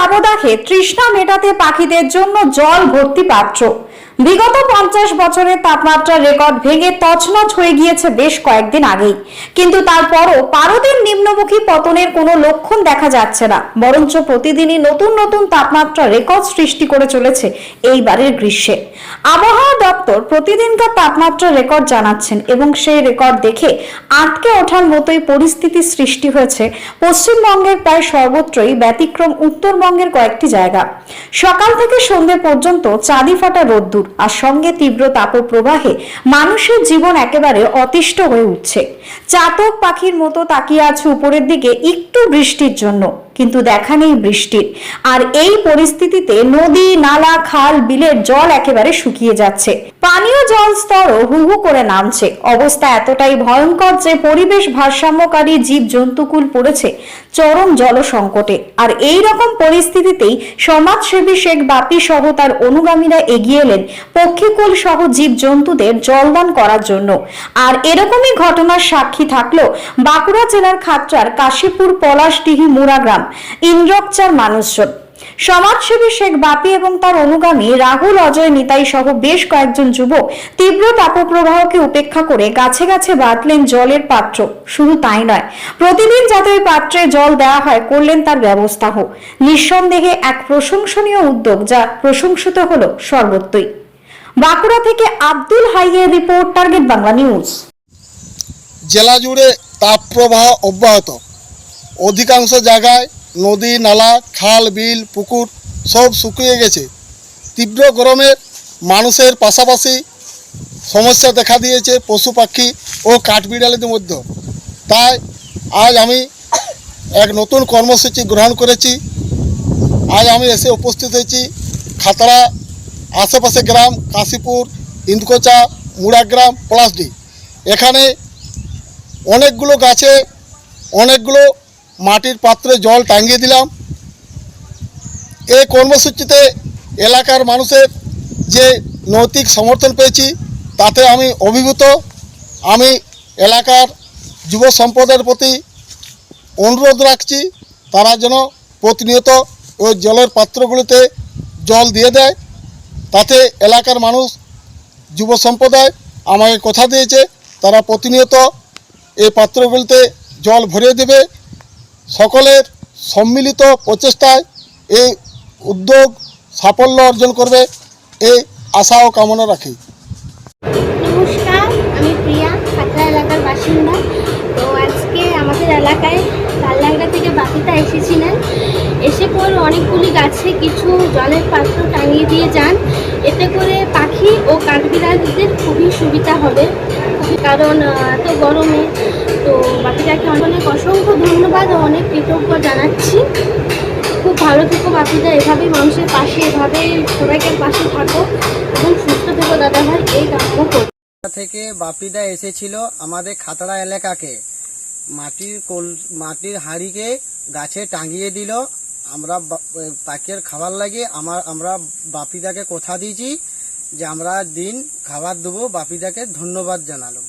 দাবদাহে তৃষ্ণা মেটাতে পাখিদের জন্য জল ভর্তি পাত্র। বিগত পঞ্চাশ বছরের তাপমাত্রার রেকর্ড ভেঙে তছনছ হয়ে গিয়েছে বেশ কয়েকদিন আগেই। কিন্তু তারপরও পারদের নিম্নমুখী পতনের কোনো লক্ষণ দেখা যাচ্ছে না। বরঞ্চ প্রতিদিনই নতুন নতুন তাপমাত্রা রেকর্ড সৃষ্টি করে চলেছে এইবারের গ্রীষ্মে। আবহাওয়া দপ্তর প্রতিদিনকার তাপমাত্রা রেকর্ড জানাচ্ছেন এবং সেই রেকর্ড দেখে আটকে ওঠার মতোই পরিস্থিতি সৃষ্টি হয়েছে। পশ্চিমবঙ্গের প্রায় সর্বত্রই ব্যতিক্রম উত্তরবঙ্গের কয়েকটি জায়গা। সকাল থেকে সন্ধে পর্যন্ত চাঁদি ফাটা রোদ্দুর আর সঙ্গে তীব্র তাপপ্রবাহে মানুষের জীবন একেবারে অতিষ্ঠ হয়ে উঠছে। চাতক পাখির মতো তাকিয়ে আছে উপরের দিকে একটু বৃষ্টির জন্য। কিন্তু দেখা নেই বৃষ্টির। আর এই পরিস্থিতিতে নদী, নালা, খাল, বিলের জল একেবারে শুকিয়ে যাচ্ছে। পানীয় জল স্তরও হু হু করে নামছে। অবস্থা এতটাই ভয়ঙ্কর যে পরিবেশ ভারসাম্যকারী জীব জন্তুকুল পড়েছে চরম জল সংকটে আর এই রকম পরিস্থিতিতেই সমাজসেবী শেখ বাপি সহ তার অনুগামীরা এগিয়ে এলেন পক্ষীকুল সহ জীব জন্তুদের জলদান করার জন্য। আর এরকমই ঘটনার সাক্ষী থাকল বাঁকুড়া জেলার খাতড়ার কাশীপুর পলাশডিহি মুড়া গ্রাম। ইন্দ্রকচার মানুষজন। সমাজসেবী শেখ বাপি এবং তার অনুগামী রাহুল, অজয়, নিতাই সহ বেশ কয়েকজন যুবক তীব্র তাপপ্রবাহকে উপেক্ষা করে গাছে গাছে বাঁধলেন জলের পাত্র। শুধু তাই নয়, প্রতিদিন যাতে ওই পাত্রে জল দেওয়া হয়, করলেন তার ব্যবস্থা হোক নিঃসন্দেহে এক প্রশংসনীয় উদ্যোগ যা প্রশংসিত হলো সর্বত্রই। বাঁকুড়া থেকে আব্দুল হাইয়ের রিপোর্ট, টার্গেট বাংলা নিউজ। জেলা জুড়ে তাপপ্রবাহ অব্যাহত। অধিকাংশ জায়গায় নদী, নালা, খাল, বিল, পুকুর সব শুকিয়ে গেছে। তীব্র গরমে মানুষের পাশাপাশি সমস্যা দেখা দিয়েছে পশু, পাখি ও কাঠবিড়ালিদের মধ্যে। তাই আজ আমি এক নতুন কর্মসূচি গ্রহণ করেছি। আজ আমি এসে উপস্থিত হয়েছি খাতড়া আশেপাশে গ্রাম কাশীপুর, ইন্দকোচা, মুড়াগ্রাম, পলাশডি। এখানে অনেকগুলো গাছে অনেকগুলো মাটির পাত্রে জল টাঙ্গিয়ে দিলাম। এই কর্মসূচিতে এলাকার মানুষের যে নৈতিক সমর্থন পেয়েছি, তাতে আমি অভিভূত। আমি এলাকার যুব সম্পদের প্রতি অনুরোধ রাখছি, তারা যেন প্রতিনিয়ত ওই জলের পাত্রগুলিতে জল দিয়ে দেয়। তাতে এলাকার মানুষ, যুব সম্প্রদায় আমাকে কথা দিয়েছে, তারা প্রতিনিয়ত এই পাত্রগুলিতে জল ভরিয়ে দেবে। সকলের সম্মিলিত প্রচেষ্টায় এই উদ্যোগ সাফল্য অর্জন করবে এই আশা ও কামনা রাখি। নমস্কার, আমি প্রিয়া এলাকার বাসিন্দা। তো আজকে আমাদের এলাকায় থেকে এসেছিলেন। এসে অনেকগুলি গাছে কিছু জলের পাত্র টাঙিয়ে দিয়ে যান। এতে করে পাখি ও খুবই সুবিধা হবে। কারণ এত গরমে তো বাপিটাকে অনেক অসংখ্য ধন্যবাদ অনেক কৃতজ্ঞ জানাচ্ছি। খুব ভালো থেকো বাপিদা, এভাবেই মানুষের পাশে, এভাবেই সবাইকে পাশে থাকো এবং সুস্থ থেকো দাদা ভাই, এই করি। থেকে বাপিদা এসেছিল আমাদের খাতড়া এলাকাকে। মাটির কোল, মাটির হাঁড়িকে গাছে টাঙিয়ে দিল। আমরা পাখির খাবার লাগে আমার, আমরা বাপিদাকে কথা দিয়েছি যে আমরা দিন খাবার দেবো। বাপিদাকে ধন্যবাদ জানালাম।